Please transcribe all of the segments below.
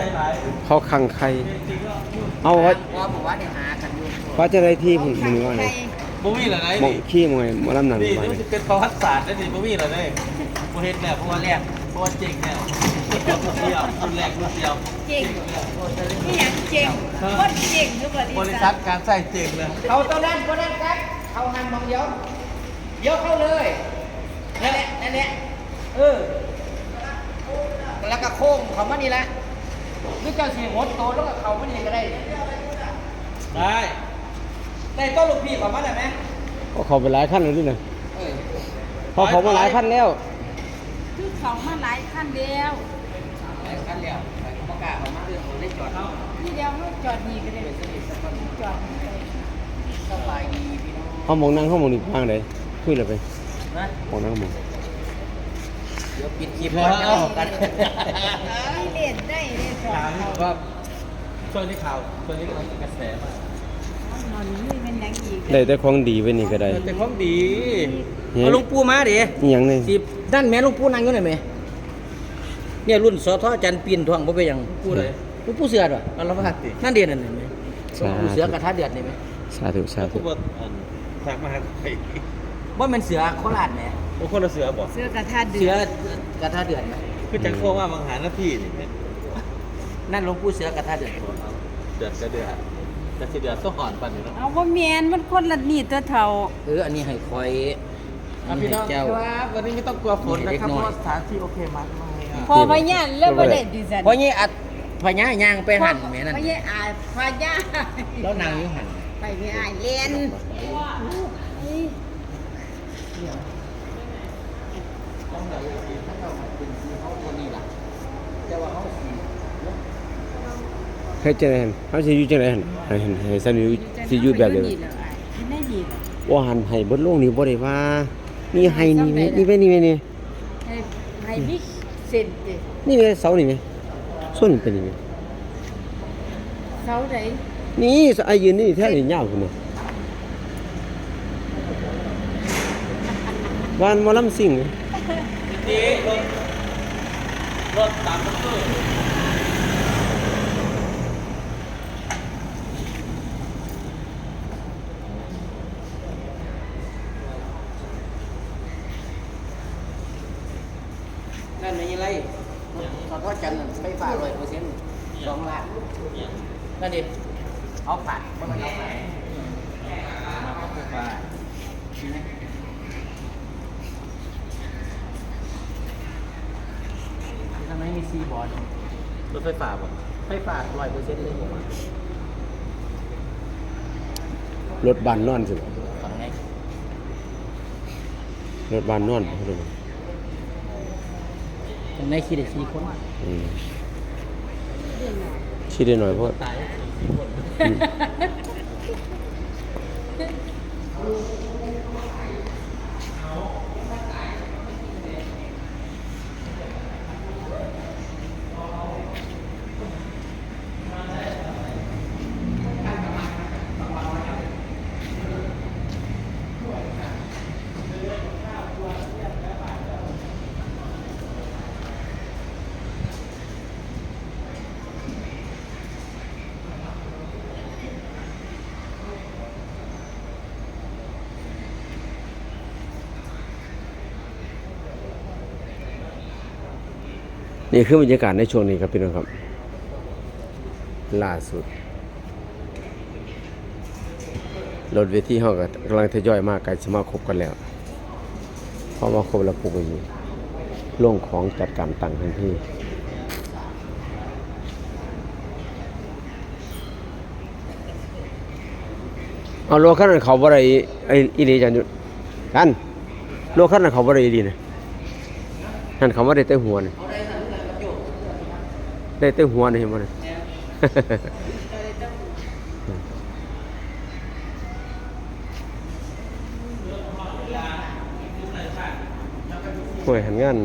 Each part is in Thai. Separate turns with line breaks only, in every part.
ใจหลาย
เขาคังใคร
จริงๆก็
เอาว่า
ว่าผมว่าเนี่ยหากันอยู่
ว่าจะได้ที่ผมมึงว่าไง
บ่มีเหรอไง
มอง
นี่
ขี้มองไงหมาลำหนัง
นี่
ไป
นี่มันเป็นประวัติศาสตร์นะนี่บ่มีเหรอเนี่ยบ่เฮ็ดเนี่ยเพราะว่าแรกเพราะว่าเจ๋งเนี่ยรุ่นเดียวรุ่นแรกรุ่นเดียว
เก่งนี่ยังเก่งโคตรเก่งคือบ
บ
ริ
ริ
ษั
ษั
ท
ทการใส่เจ๋งเลย
เขาตอนนั้นตอนนั้นครับเขาหันมองเดียวเดียวเข้าเลยนั่นแหละนั่นแหละเออแล้วก็โค้งเขามานี่แหละ นี่เจ้าสีหดโตแล้วก็เขามานี่ก็ได้
ได้
ได้ต้นลูกพี่เขามาได้ไหม
ก็เขาไปหลายขั้นแล้วด้วยนะ
เออ
เพราะเขามาหลายขั้นแล้ว
คือเขามาหลายขั้นเดียว
ได้กันแล้วไปประกล้าศเขามาเรื่องเขาได้จอดเขา
นี่เดียวเขาจอดดีก็ได้จอดดีไป
สบายดีพี่น้อง
เขามองนั่งเขามองนี่ทางไหนคุยเลยไป
นะ
มองนั่งมอง
เดี๋ยวปิดคลิปก่อนจะออกกัน
ไม่เล่นได้เลยจอ
ถา
ด
ม
เขา
ว่าช่วงนี้ข่าวช่วงนี้กำลังกระแสมาก
นอนนี่มันยังอีก
ได้แต่ของดีไว้นี่ก็ได้
แต่ของดี
เฮ้
เอาหลุงปู่มาดิ
นี่หยังนี่
สิด้านแม่หลุงปู่นั่งอยู่ไหนไหมเนี่ยรุ่นสอทอจันปีนทองบ่ไปนหยัง
พูดเลย
หลุงปู่เสือด้วย
อัลลอฮ์พักติ
นั่นเดียนนั่นเห็นไหมหลว
สาง
ปู่เสือ
ธุ
กระทะเดือดนี่ไหม
สาธุสาธุ
พูดว่าอันฝากมาหาใคร
ว่ามันเสือโคราชแหม
โอ้คนละเสือบอก
เสื้อกระทาเดื
เสื
อ
อ
ด
กระทะเดือดไหม
คือจังโคว่าบางหาหน้าที่นี่
นั่นหลวงปู่เสือกระทะเดือด
เดือดก็เดือดแต่สิเดือดต้องหอนปันอยู่เนาะ
เอาว่าเมียนมันคนละนี่ตัวเท่า
เอออันนี้ให้คอยอัน
พี่
นี้
น้
ให้
องค
เจ้า
รับวันนี้ไม่ต้องกลัวฝนนะครับ
เด็กน้อย
เพราะว่าสถานที่โอเคมากมาย
พอพญานแล้วบ่ได้ดิสัน
เพราะงี้อัดพญายางไปหั่นแม่นั่น
พญาอาพญา
แล้วนางอยู่หั่น
ไปไม่อายเล่น
เฮ็ดจังได๋หั่นเขาสิอยู่จังได๋หั่นให้ให้ให้ซั่นอยู่สิอยู่แบบเดียว
ไม่ดีหรอก
ว่าหันให้เบิดโลกนี่บ่ได้ว่านี่ให้นี่แม่นี่แม่นี่แม่นี่
ให้ให้มิกเส้นเด้
นี่แม่เสานี่แม่ส่วนนี้เป็นนี่แม่
เสาไหน
นี่ไอ้ยืนนี่แท้นี่ยาวพุ่นน่ะ วานหมอลำซิ่ง
นี่รถรถตามรถตู้
นั่นไม่ยังไรขอโทษจันทร์ไฟฟ้าร้อยเปอร์เซ็นต์สองล้านนั่นดิเอาผ่านเพราะมันเอาผ่านมาเข้าไฟฟ้าเห็นไหม ทำไมมีซีบอร์ด
รถไฟฟ้าบ่
ไฟฟ้าร้อยเปอร์เซ็นต์เลย
รถบ้านนอนสิ
ฝั่งไหน
รถบ้านนอนเขาเรียกว่า
ฝั่งไหนคิดได้สี่คน
อืมคิดได้หน่อยเพราะ
ตาย
นี่ นี่คือบรรยากาศในช่วงนี้ครับพี่น้องครับ ล่าสุดรถเวทีเฮาก็กำลังทยอยมากกล้จะมาคบกันแล้วเพอมาคบแล้วปุ๊บก็มีลงของจัดการตั้งทันทีเอาโลคันนั้นเขาบ่ได้ไอ้อีหลีจันยู่กันโลคันนั้นเขาบ่ได้อีหลีนะนั่นเขาบ่ได้แต่หัวนี่ ได้แต่หัวนี่เห็นบ่นี่ห่วยหันงาน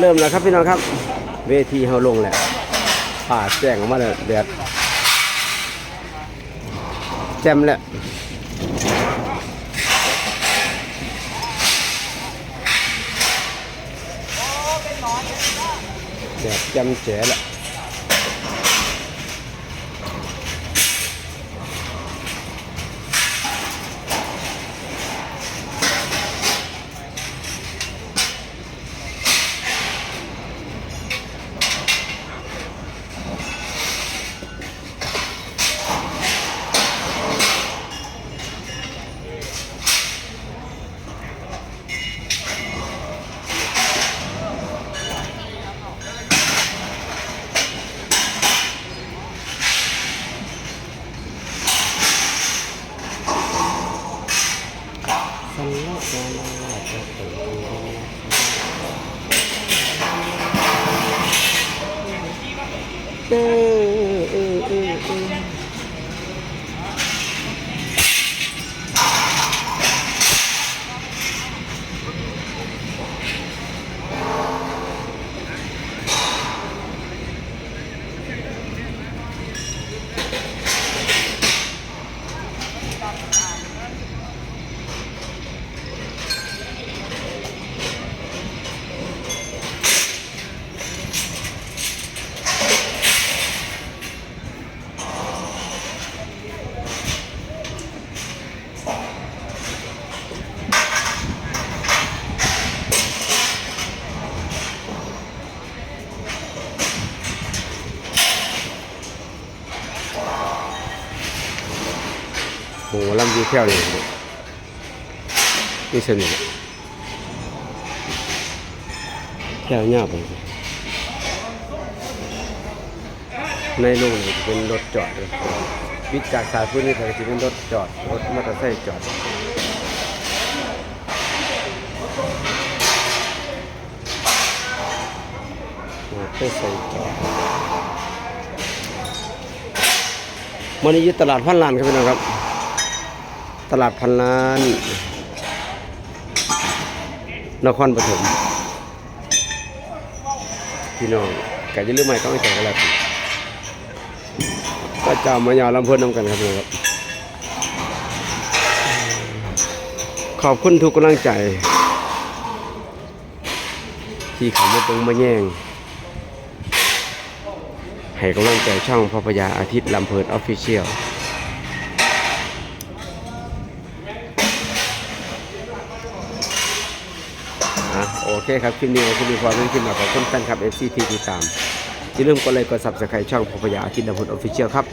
เริ่มแล้วครับพี่น้องครับ เวทีเฮาลงแล้วผ่าแจ้งออกมาเลยเดือดแจ่มแล้วแดดแจ่มแจ๋แล้ว เอยูแค่นี้นี่สนุกแค่เงียบไปในโรงนี่จะเป็นรถจอดวิจากสายพื้นนี่ก็จะเป็นรถจอด รถมอเตอร์ไซค์จอดมอเตอร์ไซค์จอดมันนี้ยู่ตลาดพันลานครับพี่น้องครับ ตลาดพันล้าน นครปฐมพี่น้องแกจะเรื่องใหม่ต้องให้แกกันแล้วก็จะมายาวลำเพิ่นนำกันครับพี่น้องครับ ขอบคุณทุกกำลังใจ ที่เขามาเบิ่งมาแย่งให้กำลังใจช่องพระพยาอาทิตย์ลำเพลินออฟฟิเชียลอะโอ เคครับคลิปนี้คลิปนี้พอเรื่องคลิปมาขอบคุณแฟนคลับ FCT ติดตามอย่าลืมกดไลค์กด Subscribe ช่องพระพยาอาทิตย์ลำเพลินออฟฟิเชียลครับ